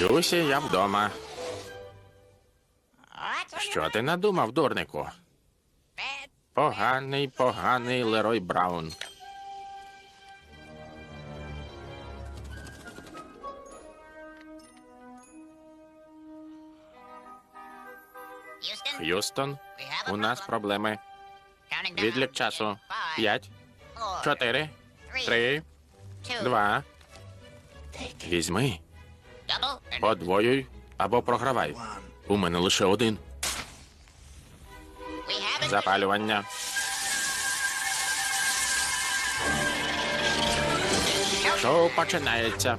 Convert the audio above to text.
Люсі, я вдома. Що ти надумав, дурнику? Поганий, поганий Лерой Браун. Х'юстон, у нас проблеми. Відлік часу. П'ять, чотири, три, два. Візьми, подвоюй або програвай. У мене лише один. Запалювання. Шоу починається.